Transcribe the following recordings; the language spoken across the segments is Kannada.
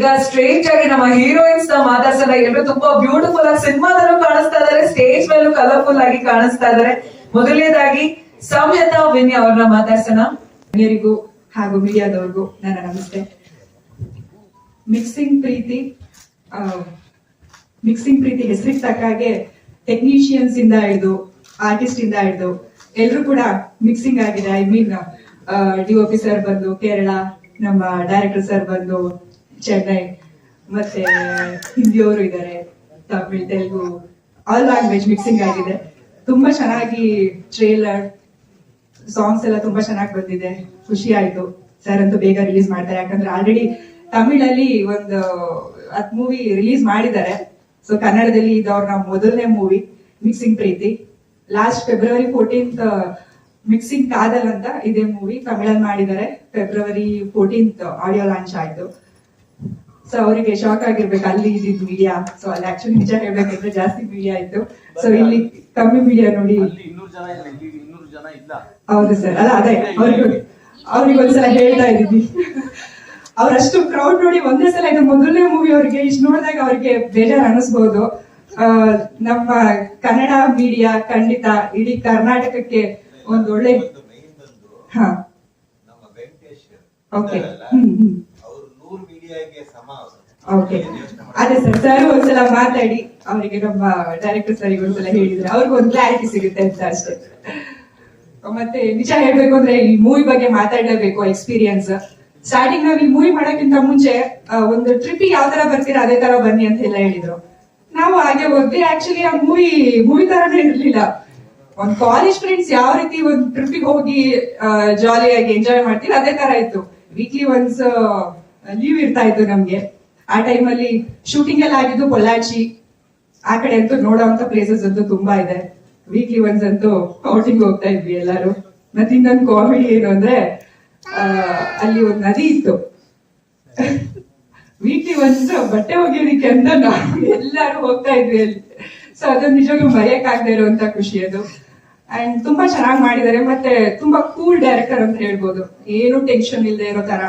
ಈಗ ಸ್ಟ್ರೇಂಜ್ ಆಗಿ ನಮ್ಮ ಹೀರೋಯಿನ್ಸ್ನ ಮಾತಾಡ್ಸಲ್ಲ ಎಲ್ಲರೂ ತುಂಬಾ ಬ್ಯೂಟಿಫುಲ್ ಆಗಿ ಸಿನಿಮಾದಲ್ಲೂ ಕಾಣಿಸ್ತಾ ಇದಾರೆ ಸ್ಟೇಜ್ ಮೇಲೂ ಕಲರ್ಫುಲ್ ಆಗಿ ಕಾಣಿಸ್ತಾ ಇದಾರೆ. ಮೊದಲನೇದಾಗಿ ಸಂಹಿತಾ ವಿನ್ಯ ಅವ್ರನ್ನ ಮಾತಾಡ್ಸೋಣ. ಹಾಗೂ ಮೀಡಿಯಾದವ್ರಿಗೂ ನನ್ನ ನಮಸ್ತೆ. ಮಿಕ್ಸಿಂಗ್ ಪ್ರೀತಿ ಮಿಕ್ಸಿಂಗ್ ಪ್ರೀತಿ ಹೆಸರಿಗೆ ತಕ್ಕಾಗೆ ಟೆಕ್ನಿಷಿಯನ್ಸ್ ಇಂದ ಹಿಡಿದು ಆರ್ಟಿಸ್ಟ್ ಇಂದ ಹಿಡಿದು ಎಲ್ಲರೂ ಕೂಡ ಮಿಕ್ಸಿಂಗ್ ಆಗಿದೆ. I mean D O sir ಬಂದು ಕೇರಳ, ನಮ್ಮ ಡೈರೆಕ್ಟರ್ ಸರ್ ಬಂದು ಚೆನ್ನೈ, ಮತ್ತೆ ಹಿಂದಿಯವರು ಇದ್ದಾರೆ, Tamil, Telugu all language mixing ಆಗಿದೆ. ತುಂಬಾ ಚೆನ್ನಾಗಿ ಟ್ರೇಲರ್ ಸಾಂಗ್ಸ್ ಎಲ್ಲ ತುಂಬಾ ಚೆನ್ನಾಗಿ ಬಂದಿದೆ. ಖುಷಿ ಆಯ್ತು. ಸರ್ ಅಂತೂ ಬೇಗ ರಿಲೀಸ್ ಮಾಡ್ತಾರೆ. ಯಾಕಂದ್ರೆ ಆಲ್ರೆಡಿ ತಮಿಳಲ್ಲಿ ಒಂದು ಹತ್ ಮೂವಿ ರಿಲೀಸ್ ಮಾಡಿದ್ದಾರೆ. ಸೊ ಕನ್ನಡದಲ್ಲಿ ಇದು ಅವ್ರ ಮೊದಲನೇ movie mixing Preethi last February fourteenth mixing Kadhal ಅಂತ ಇದೇ ಮೂವಿ ತಮಿಳಲ್ಲಿ ಮಾಡಿದ್ದಾರೆ. ಫೆಬ್ರವರಿ ಫೋರ್ಟೀನ್ತ್ ಆಡಿಯೋ ಲಾಂಚ್ ಆಯ್ತು. ಸೊ ಅವರಿಗೆ ಶಾಕ್ ಆಗಿರ್ಬೇಕು ಅಲ್ಲಿ ಇದ್ದಿದ್ ಮೀಡಿಯಾ ಸೊ ಅಲ್ಲಿ ಆಕ್ಚುಲಿ ನಿಜ ಹೇಳ್ಬೇಕಂದ್ರೆ ಜಾಸ್ತಿ ಮೀಡಿಯಾ ಇತ್ತು. ಸೊ ಇಲ್ಲಿ ಕಮ್ಮಿ ಮೀಡಿಯಾ ನೋಡಿ. ಹೌದು ಸರ್ ಅಲ್ಲ ಅದೇ ಅವ್ರಿಗೆ ಅವ್ರಿಗೆ ಒಂದ್ಸಲ ಹೇಳ್ತಾ ಇದ್ದೀನಿ. ಅವ್ರಷ್ಟು ಕ್ರೌಡ್ ನೋಡಿ ಒಂದೇ ಸಲ ಇದು ಮೊದಲನೇ ಮೂವಿ ಅವ್ರಿಗೆ ಇಷ್ಟು ನೋಡಿದಾಗ ಅವ್ರಿಗೆ ಬೇಜಾರು ಅನಿಸ್ಬೋದು. ಆ, ನಮ್ಮ ಕನ್ನಡ ಮೀಡಿಯಾ ಖಂಡಿತ ಇಡೀ ಕರ್ನಾಟಕಕ್ಕೆ ಒಂದ್ ಒಳ್ಳೆ ಹಾ. ಓಕೆ ಹ್ಮ್ ಹ್ಮ್ ಅವ್ರು ನೂರು ಮೀಡಿಯಾಗೆ ಸಮ ಅವರು ಓಕೆ ಅದೇ ಸರ್ ಸರ್ ಒಂದ್ಸಲ ಮಾತಾಡಿ ಅವರಿಗೆ ನಮ್ಮ ಡೈರೆಕ್ಟರ್ ಸರ್ ಒಂದ್ಸಲ ಹೇಳಿದ್ರೆ ಅವ್ರಿಗೆ ಒಂದು ಕ್ಲಾರಿಟಿ ಸಿಗುತ್ತೆ ಅಂತ ಅಷ್ಟೇ. ಮತ್ತೆ ನಿಜ ಹೇಳ್ಬೇಕು ಅಂದ್ರೆ ಈ ಮೂವಿ ಬಗ್ಗೆ ಮಾತಾಡ್ಲೇಬೇಕು ಎಕ್ಸ್ಪೀರಿಯನ್ಸ್ ಸ್ಟಾರ್ಟಿಂಗ್ ನಾವ್ ಈ ಮೂವಿ ಮಾಡೋಕ್ಕಿಂತ ಮುಂಚೆ ಒಂದು ಟ್ರಿಪ್ ಯಾವ ತರ ಬರ್ತೀರಾ ಅದೇ ತರ ಬನ್ನಿ ಅಂತ ಎಲ್ಲ ಹೇಳಿದ್ರು. ನಾವು ಹಾಗೆ ಹೋದ್ವಿ. ಆಕ್ಚುಲಿ ಆ ಮೂವಿ ಮೂವಿ ತರನೇ ಇರ್ಲಿಲ್ಲ. ಒಂದ್ ಕಾಲೇಜ್ ಫ್ರೆಂಡ್ಸ್ ಯಾವ ರೀತಿ ಒಂದ್ ಟ್ರಿಪ್ಗೆ ಹೋಗಿ ಜಾಲಿಯಾಗಿ ಎಂಜಾಯ್ ಮಾಡ್ತೀವಿ ಅದೇ ತರ ಇತ್ತು. ವೀಕ್ಲಿ ಒನ್ಸ್ ಲೀವ್ ಇರ್ತಾ ಇತ್ತು ನಮ್ಗೆ. ಆ ಟೈಮಲ್ಲಿ ಶೂಟಿಂಗ್ ಎಲ್ಲ ಆಗಿದ್ದು ಪೊಲ್ಲಾಚಿ ಆ ಕಡೆ ಅಂತೂ ನೋಡೋಂತ ಪ್ಲೇಸಸ್ ಅಂತೂ ತುಂಬಾ ಇದೆ. ವೀಕ್ಲಿ ಒನ್ಸ್ ಅಂತೂ ಔಟಿಂಗ್ ಹೋಗ್ತಾ ಇದ್ವಿ ಎಲ್ಲಾರು. ಮತ್ತೆ ಇನ್ನೊಂದು ಕಾಮಿಡಿ ಏನು ಅಂದ್ರೆ ಅಲ್ಲಿ ಒಂದು ನದಿ ಇತ್ತು. ವೀಕ್ಲಿ ಒನ್ಸ್ ಬಟ್ಟೆ ಒಗೆಯೋದಿಕ್ಕೆ ಅಂತ ನಾವು ಎಲ್ಲಾರು ಹೋಗ್ತಾ ಇದ್ವಿ ಅಲ್ಲಿ. ಸೊ ಅದನ್ನ ನಿಜವಾಗ್ಲೂ ಮರೆಯಕ್ಕಾಗದೆ ಇರುವಂತ ಖುಷಿ ಅದು. ಅಂಡ್ ತುಂಬಾ ಚೆನ್ನಾಗಿ ಮಾಡಿದ್ದಾರೆ. ಮತ್ತೆ ತುಂಬಾ ಕೂಲ್ ಡೈರೆಕ್ಟರ್ ಅಂತ ಹೇಳ್ಬೋದು. ಏನು ಟೆನ್ಷನ್ ಇಲ್ಲದೆ ಇರೋ ತರ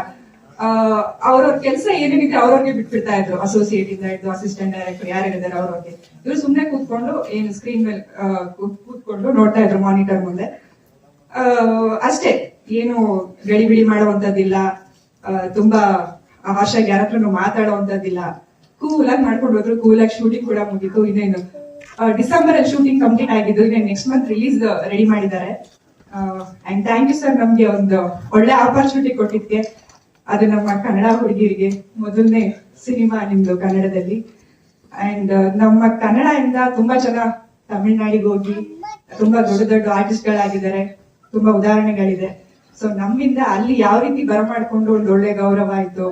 ಅವ್ರವ್ರ ಕೆಲಸ ಏನೇನಿದೆ ಅವ್ರವ್ರಿಗೆ ಬಿಟ್ಬಿಡ್ತಾ ಇದ್ರು. ಅಸೋಸಿಯೇಟ್ ಇಂದ ಇದ್ದು ಅಸಿಸ್ಟೆಂಟ್ ಡೈರೆಕ್ಟರ್ ಯಾರಿದ್ದಾರೆ ಅವ್ರವ್ರಿಗೆ. ಇವ್ರು ಸುಮ್ನೆ ಕೂತ್ಕೊಂಡು ಏನು ಸ್ಕ್ರೀನ್ ಮೇಲೆ ಕೂತ್ಕೊಂಡು ನೋಡ್ತಾ ಇದ್ರು ಮಾನಿಟರ್ ಮುಂದೆ. ಅಷ್ಟೇ, ಏನು ಗಡಿ ಬಿಡಿ ಮಾಡುವಂತದ್ದಿಲ್ಲ ತುಂಬಾ ಹಾಶಾಗಿ ಯಾರ ಹತ್ರನು ಕೂಲ್ ಆಗಿ ಮಾಡ್ಕೊಂಡು ಹೋದ್ರು. ಕೂಲ್ ಆಗಿ ಶೂಟಿಂಗ್ ಕೂಡ ಮುಗೀತು. ಇನ್ನೇನು ಡಿಸೆಂಬರ್ ಅಲ್ಲಿ ಶೂಟಿಂಗ್ ಕಂಪ್ಲೀಟ್ ಆಗಿದ್ದು ಇನ್ನೇನು ನೆಕ್ಸ್ಟ್ ಮಂತ್ ರಿಲೀಸ್ ರೆಡಿ ಮಾಡಿದ್ದಾರೆ. ಅಂಡ್ ಥ್ಯಾಂಕ್ ಯು ಸರ್ ನಮ್ಗೆ ಒಂದು ಒಳ್ಳೆ ಆಪರ್ಚುನಿಟಿ ಕೊಟ್ಟಿದ್ಕೆ ಅದು ನಮ್ಮ ಕನ್ನಡ ಹುಡುಗಿರಿಗೆ ಮೊದಲನೇ ಸಿನಿಮಾ ನಿಮ್ದು ಕನ್ನಡದಲ್ಲಿ. ಅಂಡ್ ನಮ್ಮ ಕನ್ನಡ ಇಂದ ತುಂಬಾ ಜನ ತಮಿಳ್ನಾಡಿಗೆ ಹೋಗಿ, ತುಂಬಾ ದೊಡ್ಡ ದೊಡ್ಡ ಆರ್ಟಿಸ್ಟ್ ಗಳಾಗಿದ್ದಾರೆ ತುಂಬಾ ಉದಾಹರಣೆಗಳಿದೆ. ಸೊ ನಮ್ಮಿಂದ ಅಲ್ಲಿ ಯಾವ ರೀತಿ ಬರಮಾಡ್ಕೊಂಡು ಒಂದು ಒಳ್ಳೆ ಗೌರವ ಆಯ್ತು,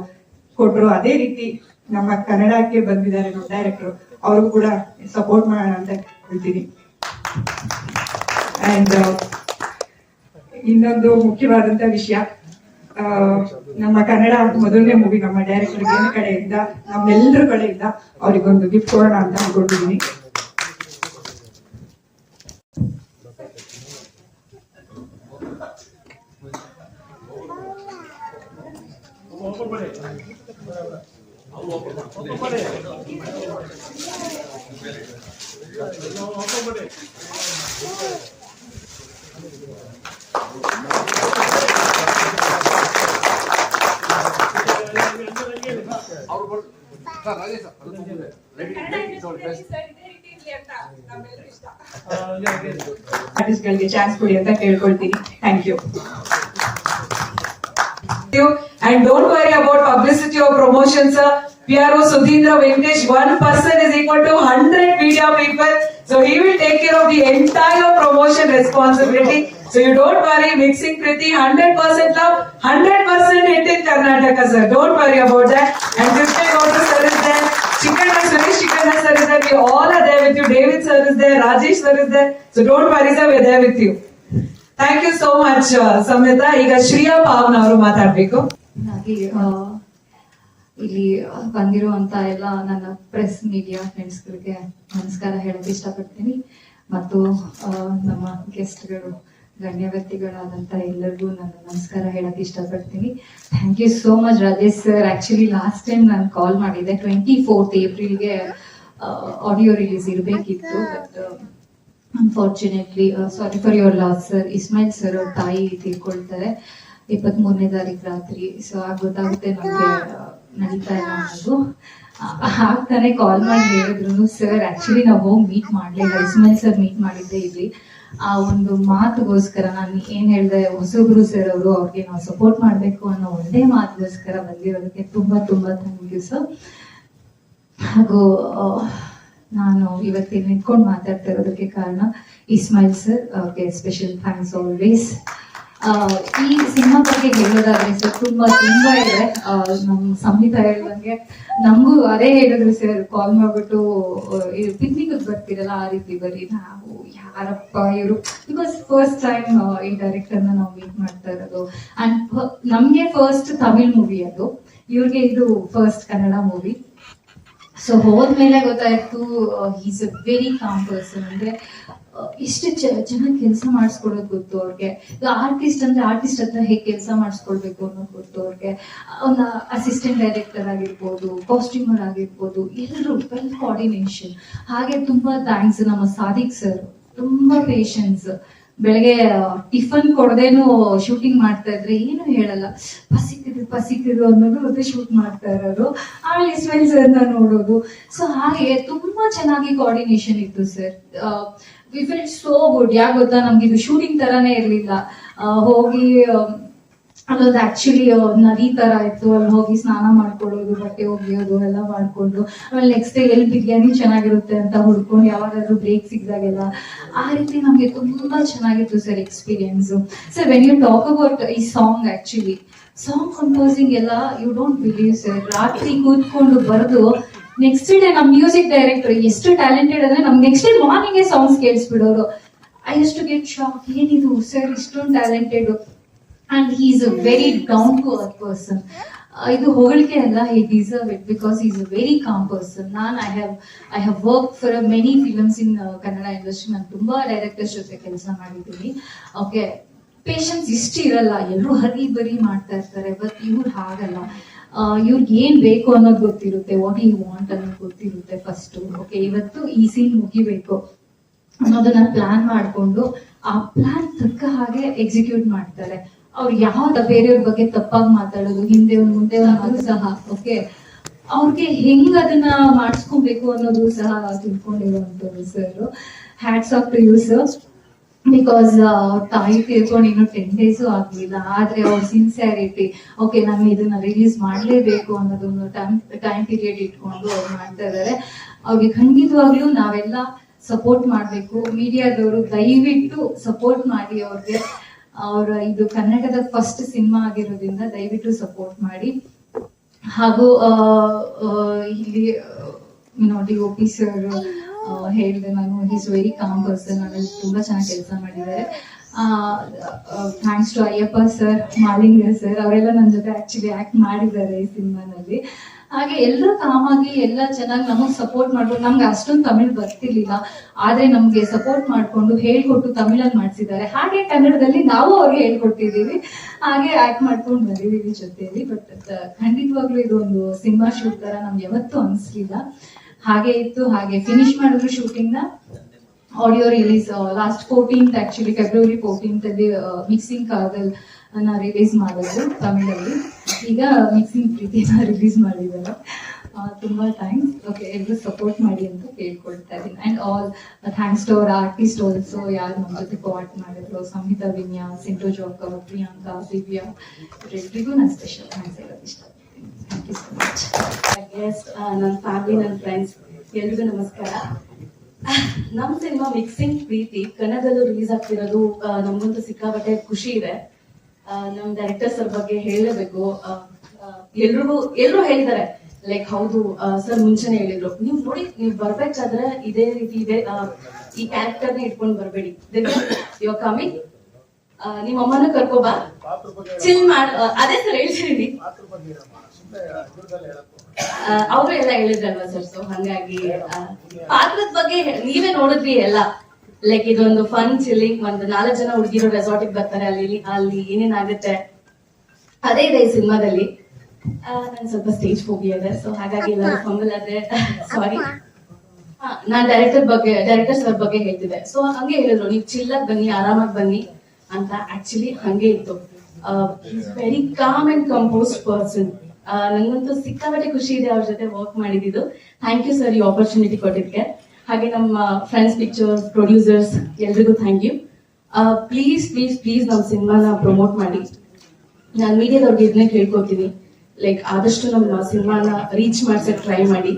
ಕೊಟ್ರು ಅದೇ ರೀತಿ ನಮ್ಮ ಕನ್ನಡಕ್ಕೆ ಬಂದಿದ್ದಾರೆ ನಮ್ಮ ಡೈರೆಕ್ಟರ್ ಅವ್ರಿಗೂ ಕೂಡ ಸಪೋರ್ಟ್ ಮಾಡೋಣ ಅಂತ ಹೇಳ್ತೀನಿ. ಅಂಡ್ ಇನ್ನೊಂದು ಮುಖ್ಯವಾದಂತ ವಿಷಯ ನಮ್ಮ ಕನ್ನಡ ಮೊದಲನೇ ಮೂವಿ ನಮ್ಮ ಡೈರೆಕ್ಟರ್ ಬೇರೆ ಕಡೆಯಿಂದ ನಮ್ಮೆಲ್ಲರ ಕಡೆಯಿಂದ ಅವರಿಗೊಂದು ಗಿಫ್ಟ್ ಕೊಡೋಣ ಅಂತ ಅನ್ಕೊಂಡಿದ್ದೀನಿ ಆರ್ಟಿಸ್ಟ್ ಗಳಿಗೆ ಚಾನ್ಸ್ ಕೊಡಿ ಅಂತ ಕೇಳ್ಕೊಳ್ತೀನಿ thank you you and don't worry about publicity or promotion sir PRO Sudhindra Venkatesh one person is equal to 100 media people so he will take care of the entire promotion responsibility so you don't worry mixing Priti 100% love 100% hit in Karnataka sir don't worry about that and Krishna Gowda sir is there Chikana is Chikana sir is there we all are there with you David sir is there Rajesh sir is there so don't worry sir we're there with you thank you so much ಸಮೇತ ಈಗ ಶ್ರೀಯಾ ಪಾವನ್ ಅವರು ಮಾತಾಡ್ಬೇಕು ಇಲ್ಲಿ ಬಂದಿರುವಂತ ಎಲ್ಲ ನನ್ನ ಪ್ರೆಸ್ ಮೀಡಿಯಾ ಫ್ರೆಂಡ್ಸ್ಗಳಿಗೆ ನಮಸ್ಕಾರ ಹೇಳಕ್ ಇಷ್ಟಪಡ್ತೀನಿ ಮತ್ತು ನಮ್ಮ ಗೆಸ್ಟ್ಗಳು ಗಣ್ಯ ವ್ಯಕ್ತಿಗಳಾದಂತ ಎಲ್ಲರಿಗೂ ನಾನು ನಮಸ್ಕಾರ ಹೇಳಕ್ ಇಷ್ಟಪಡ್ತೀನಿ. Thank you so much Rajesh sir actually last time ನಾನು ಕಾಲ್ ಮಾಡಿದ್ದೆ. ಟ್ವೆಂಟಿ ಫೋರ್ತ್ ಏಪ್ರಿಲ್ಗೆ audio release ಇರಬೇಕಿತ್ತು. But unfortunately sorry for your loss sir Ismail sir ಅವ್ರ ತಾಯಿ ತೀರ್ಕೊಳ್ತಾರೆ ಇಪ್ಪತ್ತ್ ಮೂರನೇ ತಾರೀಕು ರಾತ್ರಿ. ಸೊ ಆಗ ಗೊತ್ತಾಗುತ್ತೆ ನಮ್ಗೆ ನಡೀತಾ ಇಲ್ಲ ಅನ್ನೋದು. ಆಗ್ತಾನೆ ಕಾಲ್ ಮಾಡಿ ಹೇಳಿದ್ರು ಸರ್ ಆಕ್ಚುಲಿ ನಾವು ಹೋಗಿ ಮೀಟ್ ಮಾಡ್ಲಿಲ್ಲ. ಇಸ್ಮಾಯಿಲ್ ಸರ್ ಮೀಟ್ ಮಾಡಿದ್ದೆ ಇಲ್ಲಿ ಆ ಒಂದು ಮಾತುಗೋಸ್ಕರ ನಾನು ಏನ್ ಹೇಳಿದೆ, ಹೊಸಬ್ರು ಸರ್ ಅವರು ಅವ್ರಿಗೆ ನಾವು ಸಪೋರ್ಟ್ ಮಾಡ್ಬೇಕು ಅನ್ನೋ ಒಂದೇ ಮಾತುಗೋಸ್ಕರ ಬಂದಿರೋದಕ್ಕೆ ತುಂಬಾ ತುಂಬಾ ಥ್ಯಾಂಕ್ ಯು ಸರ್ ಹಾಗೂ ನಾನು ಇವತ್ತಿನ ನಿಂತ್ಕೊಂಡು ಮಾತಾಡ್ತಾ ಇರೋದಕ್ಕೆ ಕಾರಣ ಇಸ್ಮಾಯಿಲ್ ಸರ್ ಅವ್ರಿಗೆ ಸ್ಪೆಷಲ್ ಥ್ಯಾಂಕ್ಸ್ ಆಲ್ವೇಸ್ ಈ ಸಿನಿಮಾ ಬಗ್ಗೆ ಹೇಳೋದಾದ್ರೆ ಸರ್, ತುಂಬಾ ತುಂಬಾ ಇದೆ. ನಮ್ ಸಂಹಿತ ಹೇಳ್ದಂಗೆ ನಮಗೂ ಅದೇ ಹೇಳಿದ್ರು ಸರ್ ಕಾಲ್ ಮಾಡ್ಬಿಟ್ಟು ಪಿಕ್ನಿಕ್ ಬರ್ತೀರಲ್ಲ, ಆ ರೀತಿ ಬರೀ ನಾವು ಯಾರಪ್ಪ ಇವರು? ಬಿಕಾಸ್ ಫಸ್ಟ್ ಟೈಮ್ ಈ ಡೈರೆಕ್ಟರ್ ನಾವು ಮೀಟ್ ಮಾಡ್ತಾ ಇರೋದು. ಅಂಡ್ ನಮ್ಗೆ ಫಸ್ಟ್ ತಮಿಳ್ ಮೂವಿ ಅದು. ಇವ್ರಿಗೆ ಇದು ಫಸ್ಟ್ ಕನ್ನಡ ಮೂವಿ ಸೊ ಹೋದ್ಮೇಲೆ ಗೊತ್ತಾಯ್ತು is a very calm person ಅಂದ್ರೆ ಇಷ್ಟು ಚೆನ್ನಾಗಿ ಕೆಲಸ ಮಾಡಿಸ್ಕೊಡೋದು ಗೊತ್ತು ಅವ್ರಿಗೆ. ಆರ್ಟಿಸ್ಟ್ ಅಂದ್ರೆ ಆರ್ಟಿಸ್ಟ್ ಹತ್ರ ಹೇಗೆ ಕೆಲಸ ಮಾಡಿಸ್ಕೊಳ್ಬೇಕು ಅನ್ನೋದು ಗೊತ್ತು ಅವ್ರಿಗೆ. ಅವ್ನ ಅಸಿಸ್ಟೆಂಟ್ ಡೈರೆಕ್ಟರ್ ಆಗಿರ್ಬೋದು ಕಾಸ್ಟ್ಯೂಮರ್ ಆಗಿರ್ಬೋದು, ಎಲ್ಲರೂ ವೆಲ್ ಕೋಆರ್ಡಿನೇಷನ್ ಹಾಗೆ ತುಂಬಾ ಥ್ಯಾಂಕ್ಸ್ ನಮ್ಮ ಸಾದಿಕ್ ಸರ್ ತುಂಬಾ ಪೇಷನ್ಸ್ ಬೆಳಗ್ಗೆ ಟಿಫನ್ ಕೊಡದೇನು ಶೂಟಿಂಗ್ ಮಾಡ್ತಾ ಇದ್ರೆ, ಏನು ಹೇಳಲ್ಲ. ಪಸಿಕಿದ್ರು ಪಸಿಕಿದ್ರು ಅನ್ನೋದು ಮತ್ತೆ ಶೂಟ್ ಮಾಡ್ತಾ ಇರೋದು. ಆಮೇಲೆ ಇಸ್ಮೇಲ್ ಸರ್ ನೋಡೋದು. ಸೊ ಹಾಗೆ ತುಂಬಾ ಚೆನ್ನಾಗಿ ಕೋಆರ್ಡಿನೇಷನ್ ಇತ್ತು sir we felt so good ಯಾಕೆ ಗೊತ್ತಾ? ನಮ್ಗೆ ಇದು ಶೂಟಿಂಗ್ ತರಾನೇ ಇರ್ಲಿಲ್ಲ. ಹೋಗಿ ಅಲ್ಲೊಂದು ಆಕ್ಚುಲಿ ನದಿ ತರ ಇತ್ತು. ಅಲ್ಲಿ ಹೋಗಿ ಸ್ನಾನ ಮಾಡ್ಕೊಳ್ಳೋದು, ಬಟ್ಟೆ ಒಗೆಯೋದು, ಎಲ್ಲ ಮಾಡ್ಕೊಂಡು, ಆಮೇಲೆ ನೆಕ್ಸ್ಟ್ ಡೇ ಎಲ್ಲಿ ಬಿರಿಯಾನಿ ಚೆನ್ನಾಗಿರುತ್ತೆ ಅಂತ ಹುಡ್ಕೊಂಡು ಯಾವಾಗಾದ್ರೂ ಬ್ರೇಕ್ ಸಿಕ್ಕಿದಾಗೆಲ್ಲ ಆ ರೀತಿ ನಮ್ಗೆ ತುಂಬಾ ಚೆನ್ನಾಗಿತ್ತು sir experience sir when you talk about ಈ ಸಾಂಗ್ ಆಕ್ಚುಲಿ ಸಾಂಗ್ ಕಂಪೋಸಿಂಗ್ ಎಲ್ಲ ಯು ಡೋಂಟ್ ಬಿಲೀವ್ ಸರ್ ರಾತ್ರಿ ಕೂತ್ಕೊಂಡು ಬರೆದು ನೆಕ್ಸ್ಟ್ ಡೇ ನಮ್ ಮ್ಯೂಸಿಕ್ ಡೈರೆಕ್ಟರ್ ಎಷ್ಟು ಟ್ಯಾಲೆಂಟೆಡ್ ಅಂದ್ರೆ ನಮ್ ನೆಕ್ಸ್ಟ್ ಡೇ ಮಾರ್ನಿಂಗ್ ಸಾಂಗ್ಸ್ ಕೇಳಿಸ್ಬಿಡೋರು. ಐ ಎಷ್ಟು ಗೆಟ್ ಶಾಕ್ ಏನಿದು ಸರ್ ಇಷ್ಟೊಂದು talented and is a very down to earth person ಇದು ಹೊಗಳಿಕೆ ಅಲ್ಲ he deserve it because is a very calm person ನಾನು I have I have work for many films in Kannada industry ನಾನು ತುಂಬಾ ಡೈರೆಕ್ಟರ್ಸ್ ಜೊತೆ ಕೆಲಸ ಮಾಡಿದ್ದೀನಿ. ಓಕೆ ಪೇಷನ್ಸ್ ಇಷ್ಟ ಇರಲ್ಲ ಎಲ್ಲರೂ ಹರಿ ಬರಿ ಮಾಡ್ತಾ ಇರ್ತಾರೆ ಬಟ್ ಇವ್ರು ಹಾಗಲ್ಲ. ಇವ್ರಿಗೆ ಏನ್ ಬೇಕು ಅನ್ನೋದು ಗೊತ್ತಿರುತ್ತೆ ವಾಟ್ ಯು ವಾಂಟ್ ಅನ್ನೋದು ಗೊತ್ತಿರುತ್ತೆ ಫಸ್ಟ್ ಓಕೆ ಇವತ್ತು ಈ ಸೀನ್ ಮುಗಿಬೇಕು ಅನ್ನೋದನ್ನ ಪ್ಲಾನ್ ಮಾಡ್ಕೊಂಡು ಆ ಪ್ಲಾನ್ ತಕ್ಕ ಹಾಗೆ ಎಕ್ಸಿಕ್ಯೂಟ್ ಮಾಡ್ತಾರೆ. ಅವ್ರು ಯಾವ್ದ ಬೇರೆಯವ್ರ ಬಗ್ಗೆ ತಪ್ಪಾಗಿ ಮಾತಾಡೋದು, ಹಿಂದೆ ಒಂದು ಮುಂದೆ ಒಂದು ಸಹ ಓಕೆ ಅವ್ರಿಗೆ ಹೆಂಗ್ ಅದನ್ನ ಮಾಡಿಸ್ಕೊಬೇಕು ಅನ್ನೋದು ಸಹ ತಿಳ್ಕೊಂಡಿರುವಂತವ್ರು sir hats off to you sir because ತಾಯಿ ತೀರ್ಕೊಂಡು ಇನ್ನು ಟೆನ್ ಡೇಸು ಆಗ್ಲಿಲ್ಲ, ಆದ್ರೆ ಅವ್ರ ಸಿನ್ಸಿಯಾರಿಟಿ ಓಕೆ ನಾನು ಇದನ್ನ ರಿಲೀಸ್ ಮಾಡಲೇಬೇಕು ಅನ್ನೋದೊಂದು ಟೈಮ್ ಟೈಮ್ ಪೀರಿಯಡ್ ಇಟ್ಕೊಂಡು ಅವ್ರು ಮಾಡ್ತಾ ಇದಾರೆ. ಅವ್ರಿಗೆ ಖಂಡಿತವಾಗ್ಲೂ ನಾವೆಲ್ಲ ಸಪೋರ್ಟ್ ಮಾಡಬೇಕು ಮೀಡಿಯಾದವರು ದಯವಿಟ್ಟು ಸಪೋರ್ಟ್ ಮಾಡಿ ಅವ್ರಿಗೆ. ಅವ್ರ ಇದು ಕನ್ನಡದ ಫಸ್ಟ್ ಸಿನಿಮಾ ಆಗಿರೋದ್ರಿಂದ ದಯವಿಟ್ಟು ಸಪೋರ್ಟ್ ಮಾಡಿ. ಹಾಗೂ ಇಲ್ಲಿ ನೋಡಿ ಪಿ ಸರ್ ಹೇಳಿದೆ ನಾನು ಈಸ್ ವೆರಿ ಕಾಮ್ ಪರ್ಸನ್ ಆಮೇಲೆ ತುಂಬಾ ಚೆನ್ನಾಗಿ ಕೆಲಸ ಮಾಡಿದ್ದಾರೆ. Thanks to Ayyappa sir Malinga sir ಅವರೆಲ್ಲ ನನ್ನ ಜೊತೆ ಆಕ್ಚುಲಿ ಆಕ್ಟ್ ಮಾಡಿದ್ದಾರೆ ಈ ಸಿನಿಮಾನಲ್ಲಿ ಹಾಗೆ ಎಲ್ಲರೂ ಕಾಮಾಗಿ ಎಲ್ಲ ಚೆನ್ನಾಗಿ ನಮಗ್ ಸಪೋರ್ಟ್ ಮಾಡ್ಕೊಂಡು ನಮ್ಗೆ ಅಷ್ಟೊಂದು ತಮಿಳ್ ಬರ್ತಿರ್ಲಿಲ್ಲ. ಆದ್ರೆ ನಮ್ಗೆ ಸಪೋರ್ಟ್ ಮಾಡ್ಕೊಂಡು ಹೇಳ್ಕೊಟ್ಟು ತಮಿಳಲ್ಲಿ ಮಾಡ್ಸಿದ್ದಾರೆ. ಹಾಗೆ ಕನ್ನಡದಲ್ಲಿ ನಾವು ಅವ್ರಿಗೆ ಹೇಳ್ಕೊಟ್ಟಿದೀವಿ ಹಾಗೆ ಆಕ್ಟ್ ಮಾಡ್ಕೊಂಡು ಬಂದಿದೀವಿ ಜೊತೆಯಲ್ಲಿ. ಬಟ್ ಖಂಡಿತವಾಗ್ಲೂ ಇದು ಒಂದು ಸಿನಿಮಾ ಶೂಟ್ ತರ ನಮ್ಗೆ ಯಾವತ್ತೂ ಅನ್ಸ್ಲಿಲ್ಲ. ಹಾಗೆ ಇತ್ತು, ಹಾಗೆ ಫಿನಿಶ್ ಮಾಡಿದ್ರು ಶೂಟಿಂಗ್ನ. Audio release last fourteenth actually February fourteenth ಅಲ್ಲಿ ಮಿಕ್ಸಿಂಗ್ ಕಾಗಲ್ ಅನ್ನ ರಿಲೀಸ್ ಮಾಡಿದ್ರು ತಮಿಳಲ್ಲಿ. ಈಗ ಮಿಕ್ಸಿಂಗ್ ಪ್ರೀತಿನ ರಿಲೀಸ್ ಮಾಡಿದ್ದಾರೆ. ತುಂಬಾ ಥ್ಯಾಂಕ್ಸ್ ಓಕೆ ಎಲ್ಲರೂ ಸಪೋರ್ಟ್ ಮಾಡಿ ಅಂತ ಕೇಳ್ಕೊಳ್ತಾ ಇದ್ದೀನಿ. And all thanks to our artist also ಯಾರು ನಮ್ಮ ಜೊತೆ ಕೋಆರ್ಟ್ ಮಾಡಿದ್ರು. ಸಂಹಿತಾ ವಿನ್ಯಾ, ಸಿಂಟು ಜೋಕ ಪ್ರಿಯಾಂಕಾ, ದಿವ್ಯಾ. ಎಲ್ರಿಗೂ ನಾನು ಸ್ಪೆಷಲ್ ಥ್ಯಾಂಕ್ಸ್ ಹೇಳೋದು ಇಷ್ಟಪಡ್ತೀನಿ ಥ್ಯಾಂಕ್ ಯು ಸೊ ಮಚ್ ನನ್ನ ಫ್ಯಾಮಿಲಿ ನನ್ನ ಫ್ರೆಂಡ್ಸ್ ಎಲ್ರಿಗೂ ನಮಸ್ಕಾರ. ನಮ್ಮ ಸಿನಿಮಾ ಮಿಕ್ಸಿಂಗ್ ಪ್ರೀತಿ ಕನ್ನಡದಲ್ಲೂ ರಿಲೀಸ್ ಆಗ್ತಿರೋದು ನಮಗಂತೂ ಸಿಕ್ಕಾಪಟ್ಟೆ ಖುಷಿ ಇದೆ. ನಮ್ ಡೈರೆಕ್ಟರ್ ಸರ್ ಬಗ್ಗೆ ಹೇಳಬೇಕು. ಎಲ್ರಿಗೂ, ಎಲ್ರು ಹೇಳಿದ್ದಾರೆ. ಲೈಕ್ ಹೌದು ಸರ್ ಮುಂಚೆನೆ ಹೇಳಿದ್ರು. ನೀವು ನೋಡಿ, ನೀವು ಬರ್ಬೇಕಾದ್ರೆ ಇದೇ ರೀತಿ ಇದೆ. ಈ ನ ಇಟ್ಕೊಂಡು ಬರಬೇಡಿ. ಇವಾಗ ಕಮಿಂಗ್ ನಿಮ್ಮ ಅಮ್ಮನ ಕರ್ಕೋಬಾ ಚಿಲ್ ಮಾಡ ಅದೇ ಸರ್ ಹೇಳ್ತೀನಿ ಅವರು ಎಲ್ಲ ಹೇಳಿದ್ರಲ್ವಾ ಸರ್ ಸೊ ಹಂಗಾಗಿ ಪಾತ್ರದ ಬಗ್ಗೆ ನೀವೇ ನೋಡಿದ್ರಿ ಎಲ್ಲ. ಲೈಕ್ ಇದೊಂದು ಫನ್ ಚಿಲ್ಲಿಂಗ್ ಒಂದು ನಾಲ್ಕು ಜನ ಹುಡುಗಿರು ರೆಸಾರ್ಟಿಗೆ ಬರ್ತಾರೆ ಅಲ್ಲಿ ಅಲ್ಲಿ ಏನೇನಾಗುತ್ತೆ ಅದೇ ಇದೆ ಈ ಸಿನಿಮಾದಲ್ಲಿ. ನನ್ ಸ್ವಲ್ಪ ಸ್ಟೇಜ್ ಹೋಗಿ ಇದೆ ಸೊ ಹಾಗಾಗಿ ಆದ್ರೆ ಸಾರಿ ನಾನ್ ಡೈರೆಕ್ಟರ್ ಬಗ್ಗೆ ಡೈರೆಕ್ಟರ್ ಸರ್ ಬಗ್ಗೆ ಹೇಳ್ತಿದ್ದೆ. ಸೊ ಹಂಗೆ ಹೇಳಿದ್ರು ನೀವು ಚಿಲ್ಲಾಗಿ ಬನ್ನಿ ಆರಾಮಾಗಿ ಬನ್ನಿ ಅಂತ. ಆಕ್ಚುಲಿ ಹಂಗೆ ಇತ್ತು. Very calm and compose person ನಂಗಂತೂ ಸಿಕ್ಕಾಪಟ್ಟೆ ಖುಷಿ ಇದೆ ಅವ್ರ ಜೊತೆ ವರ್ಕ್ ಮಾಡಿದ್ದು. ಥ್ಯಾಂಕ್ ಯು ಸರ್ ಈ ಆಪರ್ಚುನಿಟಿ ಕೊಟ್ಟಿದ್ಕೆ. ಹಾಗೆ ನಮ್ಮ ಫ್ರೆಂಡ್ಸ್ ಪಿಕ್ಚರ್ಸ್ ಪ್ರೊಡ್ಯೂಸರ್ಸ್ ಎಲ್ರಿಗೂ thank you please please please ನಮ್ಮ ಸಿನಿಮಾನ ಪ್ರಮೋಟ್ ಮಾಡಿ. ನಾನು ಮೀಡಿಯಾದವ್ರಿಗೆ ಇದನ್ನೇ ಕೇಳ್ಕೊತೀನಿ. ಲೈಕ್ ಆದಷ್ಟು ನಮ್ಮ ಸಿನಿಮಾನ ರೀಚ್ ಮಾಡ್ಸಕ್ ಟ್ರೈ ಮಾಡಿ.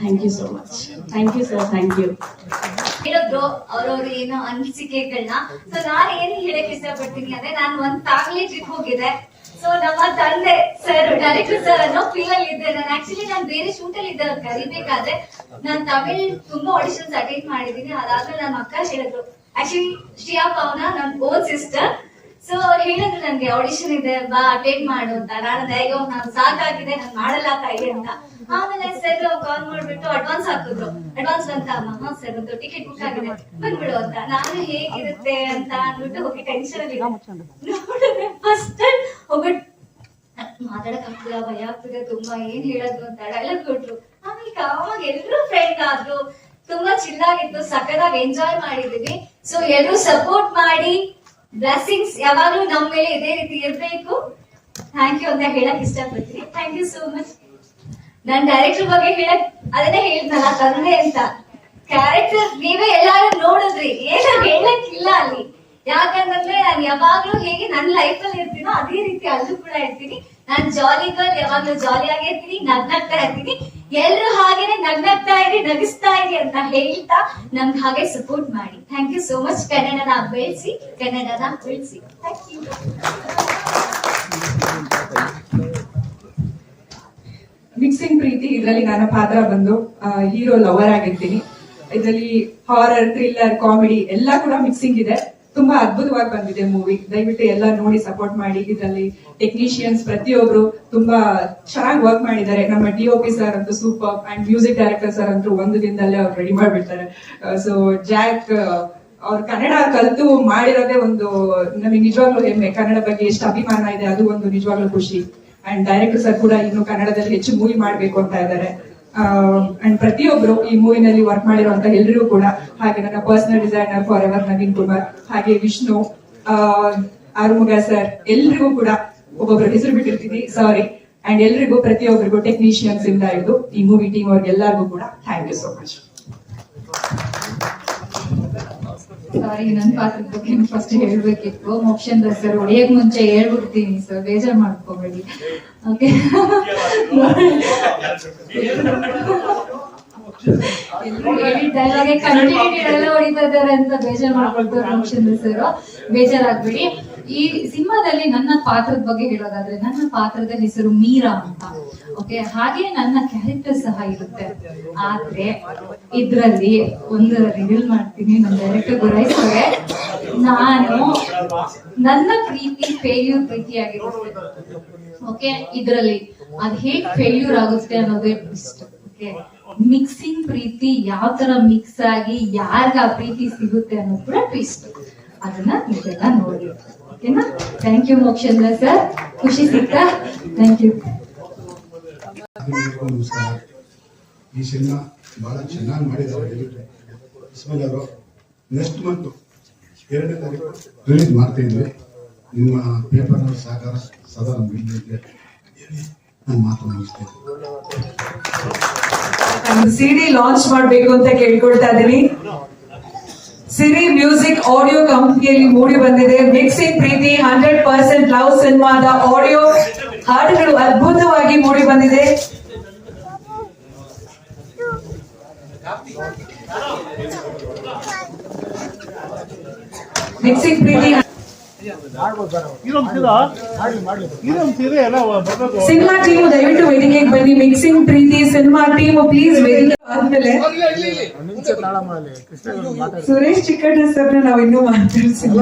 Thank you so much thank you sir thank you ಹೇಳಿದ್ರು ಅವ್ರವ್ರ ಏನೋ ಅನಿಸಿಕೆಗಳನ್ನ ಸೊ ನಾನು ಏನ್ ಹೇಳಕ್ ಇಷ್ಟಪಡ್ತೀನಿ ಅಂದ್ರೆ, ನಾನು ಒಂದ್ ಫ್ಯಾಮಿಲಿ ಟ್ರಿಪ್ ಹೋಗಿದ್ದೆ ಸೊ ನಮ್ಮ ತಂದೆ ಸರ್ ಡೈರೆಕ್ಟರ್ ಸರ್ ಅನ್ನೋ ಫೀಲ್ ಅಲ್ಲಿ ಇದ್ದೆ ನಾನು ಆಕ್ಚುಲಿ ನಾನು ಬೇರೆ ಶೂಟ್ ಅಲ್ಲಿ ಇದ್ದೆ ಕರಿಬೇಕಾದ್ರೆ ನಾನು ತಮಿಳ್ ತುಂಬಾ ಆಡಿಷನ್ಸ್ ಅಟೆಂಡ್ ಮಾಡಿದೀನಿ ಅದಾದ್ಮೇಲೆ ನನ್ನ ಅಕ್ಕ ಹೇಳಿದ್ರು ಆಕ್ಚುಲಿ ಶ್ರೀಯಾ ಪವನ, ನನ್ ಓನ್ ಸಿಸ್ಟರ್ ಸೊ ಅವ್ರು ಹೇಳಿದ್ರು ನನ್ಗೆ ಆಡಿಷನ್ ಇದೆ, ಬಾ ಅಟೆಂಡ್ ಮಾಡು ಅಂತ. ನಾನು ಹೇಗೋ ನಾನು ಸಾಕಾಗಿದೆ, ನಾನು ಮಾಡಲ್ಲ ತಾಯಿ ಅಂತ. ಆಮೇಲೆ ಸರ್ ಕಾಲ್ ಮಾಡ್ಬಿಟ್ಟು ಅಡ್ವಾನ್ಸ್ ಹಾಕಿದ್ರು. ಅಡ್ವಾನ್ಸ್ ಅಂತ ಅಮ್ಮ? ಸರ್ ಒಂದು ಟಿಕೆಟ್ ಬುಕ್ ಆಗಿದೆ. ಬಂದ್ಬಿಡು ಅಂತ. ನಾನು ಹೇಗಿರುತ್ತೆ ಅಂತ ಅಂದ್ಬಿಟ್ಟು ಹೋಗಿ ಟೆನ್ಷನ್ ಅಲ್ಲಿ ಫಸ್ಟ್ ಹೋಗ್ಬಿಟ್ಟು ಮಾತಾಡಕ್ ಆಗ್ತಿಲ್ಲ, ಭಯ ಆಗ್ತಿದೆ, ತುಂಬಾ ಏನ್ ಹೇಳೋದು ಅಂತ ಡೈಲಾಗ್ ಕೊಟ್ರು. ಆಮೇಲೆ ಅವಾಗ ಎಲ್ರು ಫ್ರೆಂಡ್ ಆದ್ರು ತುಂಬಾ ಚಿಲ್ಲಾಗಿತ್ತು ಸಖತ್ತಾಗಿ ಎಂಜಾಯ್ ಮಾಡಿದೀವಿ. ಸೊ ಎಲ್ರು ಸಪೋರ್ಟ್ ಮಾಡಿ ಬ್ಲೆಸ್ಸಿಂಗ್ಸ್ ಯಾವಾಗ್ಲೂ ನಮ್ಮ ಮೇಲೆ ಇದೇ ರೀತಿ ಇರ್ಬೇಕು. ಥ್ಯಾಂಕ್ ಯು ಅಂತ ಹೇಳಕ್ ಇಷ್ಟಪಡ್ತೀನಿ. ಥ್ಯಾಂಕ್ ಯು ಸೋ ಮಚ್ ನನ್ ಡೈರೆಕ್ಟರ್ ಬಗ್ಗೆ ಹೇಳಕ್ ಅದನ್ನೇ ಹೇಳಿದ್ನಲ್ಲ ತಂದೆ ಅಂತ. ಕ್ಯಾರೆಕ್ಟರ್ ನೀವೇ ಎಲ್ಲಾರು ನೋಡಿದ್ರಿ. ಏನು ಹೇಳಕ್ಕಿಲ್ಲ ಅಲ್ಲಿ. ಯಾಕಂತಂದ್ರೆ ನಾನು ಯಾವಾಗ್ಲೂ ಹೇಗೆ ನನ್ನ ಲೈಫ್ ಅಲ್ಲಿ ಇರ್ತೀನೋ ಅದೇ ರೀತಿ ಅಲ್ಲೂ ಕೂಡ ಇರ್ತೀನಿ. ನಾನ್ ಜಾಲಿ ಗರ್ಲ್ ಯಾವಾಗ್ಲೂ ಜಾಲಿ ಆಗೇ ಇರ್ತೀನಿ, ನಗ್ನಗ್ತಾ ಇರ್ತೀನಿ. ಎಲ್ರು ಹಾಗೇನೆ ನಗ್ನಗ್ತಾ ಇರಿ, ನಗಿಸ್ತಾ ಇರಿ ಅಂತ ಹೇಳ್ತಾ ನಮ್ಗೆ ಹಾಗೆ ಸಪೋರ್ಟ್ ಮಾಡಿ. ಥ್ಯಾಂಕ್ ಯು ಸೋ ಮಚ್ ಕನ್ನಡನ ಬೆಳೆಸಿ ಕನ್ನಡನ ಬೆಳೆಸಿ ಥ್ಯಾಂಕ್ ಯು ಮಿಕ್ಸಿಂಗ್ ಪ್ರೀತಿ, ಇದರಲ್ಲಿ ನಾನು ಪಾತ್ರ ಬಂದು ಹೀರೋ ಲವರ್ ಆಗಿರ್ತೀನಿ. ಇದರಲ್ಲಿ ಹಾರರ್ ಥ್ರಿಲ್ಲರ್ ಕಾಮಿಡಿ ಎಲ್ಲ ಕೂಡ ಮಿಕ್ಸಿಂಗ್ ಇದೆ. ತುಂಬಾ ಅದ್ಭುತವಾಗಿ ಬಂದಿದೆ ಮೂವಿ ದಯವಿಟ್ಟು ಎಲ್ಲ ನೋಡಿ ಸಪೋರ್ಟ್ ಮಾಡಿ. ಇದರಲ್ಲಿ ಟೆಕ್ನಿಷಿಯನ್ಸ್ ಪ್ರತಿಯೊಬ್ರು ತುಂಬಾ ಚೆನ್ನಾಗಿ ವರ್ಕ್ ಮಾಡಿದ್ದಾರೆ. ನಮ್ಮ ಡಿ ಒ ಪಿ ಸರ್ ಅಂತೂ super and music director sir ಅಂತೂ ಒಂದು ದಿನದಲ್ಲೇ ಅವ್ರು ರೆಡಿ ಮಾಡಿಬಿಡ್ತಾರೆ. ಸೊ ಜಾಕ್ ಅವ್ರು ಕನ್ನಡ ಕಲಿತು ಮಾಡಿರೋದೇ ಒಂದು ನಮಗೆ ನಿಜವಾಗ್ಲೂ ಹೆಮ್ಮೆ. ಕನ್ನಡ ಬಗ್ಗೆ ಎಷ್ಟು ಅಭಿಮಾನ ಇದೆ, ಅದು ಒಂದು ನಿಜವಾಗ್ಲೂ ಖುಷಿ. ಅಂಡ್ ಡೈರೆಕ್ಟರ್ ಸರ್ ಕೂಡ ಇನ್ನು ಕನ್ನಡದಲ್ಲಿ ಹೆಚ್ಚು ಮೂವಿ ಮಾಡ್ಬೇಕು ಅಂತ ಇದ್ದಾರೆ. ಅಂಡ್ ಪ್ರತಿಯೊಬ್ರು ಈ ಮೂವಿನಲ್ಲಿ ವರ್ಕ್ ಮಾಡಿರುವಂತ ಎಲ್ರಿಗೂ ಕೂಡ, ಹಾಗೆ ನನ್ನ personal designer forever Naveen Kumar, ಹಾಗೆ ವಿಷ್ಣು ಆರುಮುಗ ಸರ್ ಎಲ್ರಿಗೂ ಕೂಡ ಒಬ್ಬೊಬ್ರು ಹೆಸರು ಬಿಟ್ಟಿರ್ತೀನಿ ಸಾರಿ ಅಂಡ್ ಎಲ್ರಿಗೂ ಪ್ರತಿಯೊಬ್ಬರಿಗೂ ಟೆಕ್ನಿಷಿಯನ್ಸ್ ಇಂದ ಹಿಡಿದು ಈ ಮೂವಿ ಟೀಮ್ ಅವ್ರಿಗೆಲ್ಲರಿಗೂ ಕೂಡ thank you so much sorry ನನ್ನ ಪಾತ್ರದ ಬಗ್ಗೆ ಫಸ್ಟ್ ಹೇಳ್ಬೇಕಿತ್ತು. ಮೋಕ್ಷೇಂದ್ರ ಸರ್ ಹೊಡೆಯಕ್ ಮುಂಚೆ ಹೇಳ್ಬಿಡ್ತೀನಿ ಸರ್ ಬೇಜಾರ್ ಮಾಡ್ಕೋಬೇಡಿ. ಓಕೆ ಡೈಲಾಗೆ ಕಂಟಿನ್ಯೂಟಿ ಎಲ್ಲ ಹೊಡಿತಾ ಇದ್ದಾರೆ ಅಂತ ಬೇಜಾರ್ ಮಾಡ್ಕೊಳ್ತಾರೆ ಮೋಕ್ಷೇಂದ್ರ ಸರ್ ಬೇಜಾರಾಗ್ಬೇಡಿ. ಈ ಸಿನಿಮಾದಲ್ಲಿ ನನ್ನ ಪಾತ್ರದ ಬಗ್ಗೆ ಹೇಳೋದಾದ್ರೆ ನನ್ನ ಪಾತ್ರದ ಹೆಸರು ಮೀರಾ ಅಂತ. ಓಕೆ ಹಾಗೆ ನನ್ನ ಕ್ಯಾರೆಕ್ಟರ್ ಸಹ ಇರುತ್ತೆ. ಆದ್ರೆ ಇದ್ರಲ್ಲಿ ಒಂದು ರಿವೀಲ್ ಮಾಡ್ತೀನಿ ನನ್ನ ಡೈರೆಕ್ಟರ್ ಗುರೈಸ್ತಾರೆ ನಾನು ನನ್ನ ಪ್ರೀತಿ ಫೇಲ್ಯೂರ್ ಪ್ರೀತಿಯಾಗಿರುತ್ತೆ. ಓಕೆ ಇದ್ರಲ್ಲಿ ಅದ್ ಹೇಗ್ ಫೇಲ್ಯೂರ್ ಆಗುತ್ತೆ ಅನ್ನೋದೇ ಬೆಸ್ಟ್ ಓಕೆ ಮಿಕ್ಸಿಂಗ್ ಪ್ರೀತಿ ಯಾವ ತರ ಮಿಕ್ಸ್ ಆಗಿ ಯಾರ್ಗ ಪ್ರೀತಿ ಸಿಗುತ್ತೆ ಅನ್ನೋದು ಕೂಡ ಟ್ವಿಸ್ಟ್ ಅದನ್ನ ನೀವೆಲ್ಲ ನೋಡಿ. ಓಕೆನಾ ಥ್ಯಾಂಕ್ ಯು ಮೋಕ್ಷೇಂದ್ರ ಸರ್ ಖುಷಿ ಸಿಕ್ತಾ ಥ್ಯಾಂಕ್ ಯು ಈ ಸಿನಿಮಾ ಬಹಳ ಚೆನ್ನಾಗಿ ಮಾಡಿದ್ದಾರೆ ಇಸ್ಮಾಯಿಲ್ ಅವರು ನೆಕ್ಸ್ಟ್ ಮಂತ್ ಎರಡನೇ ತಾರೀಕು ರಿಲೀಸ್ ಮಾಡ್ತಾ ಇದ್ವಿ. ನಿಮ್ಮ ಪೇಪರ್ ಸಹಕಾರ ಸದಾ ಮಾತನಾಡಿಸ್ತೇನೆ ನಾನು ಮಾತು ಮುಗಿಸ್ತೇನೆ ಸಿಡಿ ಲಾಂಚ್ ಮಾಡಬೇಕು ಅಂತ ಕೇಳ್ಕೊಳ್ತಾ ಇದ್ದೀನಿ. ಸಿರಿ ಮ್ಯೂಸಿಕ್ ಆಡಿಯೋ ಕಂಪನಿಯಲ್ಲಿ ಮೂಡಿ ಬಂದಿದೆ. Mixing Preethi hundred percent love ಸಿನಿಮಾದ ಆಡಿಯೋ ಹಾಡುಗಳು ಅದ್ಭುತವಾಗಿ ಮೂಡಿ ಬಂದಿದೆ. ಮಿಕ್ಸಿಂಗ್ ಪ್ರೀತಿ ಸಿನಿಮಾ ಟೀಮ್ ದಯವಿಟ್ಟು ವೇದಿಕೆಗೆ ಬನ್ನಿ. Mixing Preethi cinema team please ವೇದಿಕೆ ಆದ್ಮೇಲೆ ಸುರೇಶ್ ಚಿಕ್ಕಣ್ಣ ಸರ್ ನಾವು ಇನ್ನೂ ಮಾತಾಡ್ಸಿಲ್ಲ.